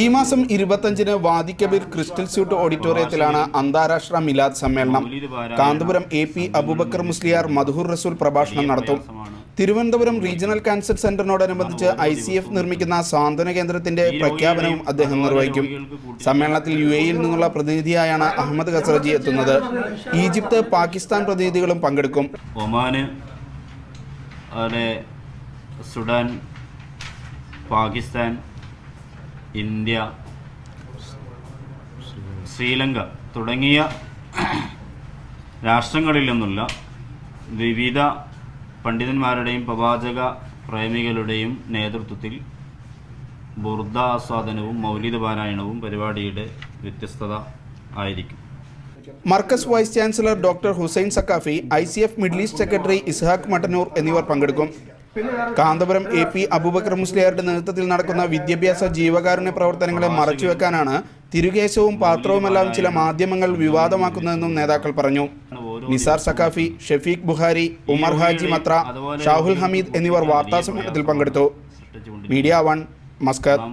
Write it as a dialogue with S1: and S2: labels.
S1: ഈ മാസം ഇരുപത്തഞ്ചിന് വാദിക്കബീർ കബീർ ക്രിസ്റ്റൽ സ്യൂട്ട് ഓഡിറ്റോറിയത്തിലാണ് അന്താരാഷ്ട്ര മിലാദ് സമ്മേളനം. കാന്തപുരം എ പി അബൂബക്കർ മുസ്ലിയാർ മധുഹുർ റസൂൽ പ്രഭാഷണം നടത്തും. തിരുവനന്തപുരം റീജിയണൽ കാൻസർ സെന്ററിനോടനുബന്ധിച്ച് ഐ സി എഫ് നിർമ്മിക്കുന്ന സാന്ത്വന കേന്ദ്രത്തിന്റെ പ്രഖ്യാപനവും അദ്ദേഹം നിർവഹിക്കും. സമ്മേളനത്തിൽ യു എയിൽ നിന്നുള്ള പ്രതിനിധിയായാണ് അഹമ്മദ് ഖസറജി എത്തുന്നത്. ഈജിപ്ത് പാകിസ്ഥാൻ പ്രതിനിധികളും പങ്കെടുക്കും.
S2: Oman Sudan Pakistan India Sri Lanka തുടങ്ങിയ രാഷ്ട്രങ്ങളിൽ നിന്നുള്ള വിവിധ പണ്ഡിതന്മാരുടെയും പ്രവാചക പ്രേമികളുടെയും നേതൃത്വത്തിൽ ബുർദ ആസ്വാദനവും മൗലിക പാരായണവും പരിപാടിയുടെ വ്യത്യസ്തത ആയിരിക്കും.
S1: Markaz vice chancellor doctor Hussain Saqafi I C F middle east secretary Ishaq Mattannur എന്നിവർ പങ്കെടുക്കും. കാന്തപുരം എ പി അബൂബക്കർ മുസ്ലിയാരുടെ നേതൃത്വത്തിൽ നടക്കുന്ന വിദ്യാഭ്യാസ ജീവകാരുണ്യ പ്രവർത്തനങ്ങളെ മറച്ചുവെക്കാനാണ് തിരുകേശവും പാത്രവുമെല്ലാം ചില മാധ്യമങ്ങൾ വിവാദമാക്കുന്നതെന്നും നേതാക്കൾ പറഞ്ഞു. നിസാർ സഖാഫി ഷെഫീഖ് ബുഹാരി ഉമർ ഹാജി മത്ര ഷാഹുൽ ഹമീദ് എന്നിവർ വാർത്താസമ്മേളനത്തിൽ പങ്കെടുത്തു. Media one Muscat.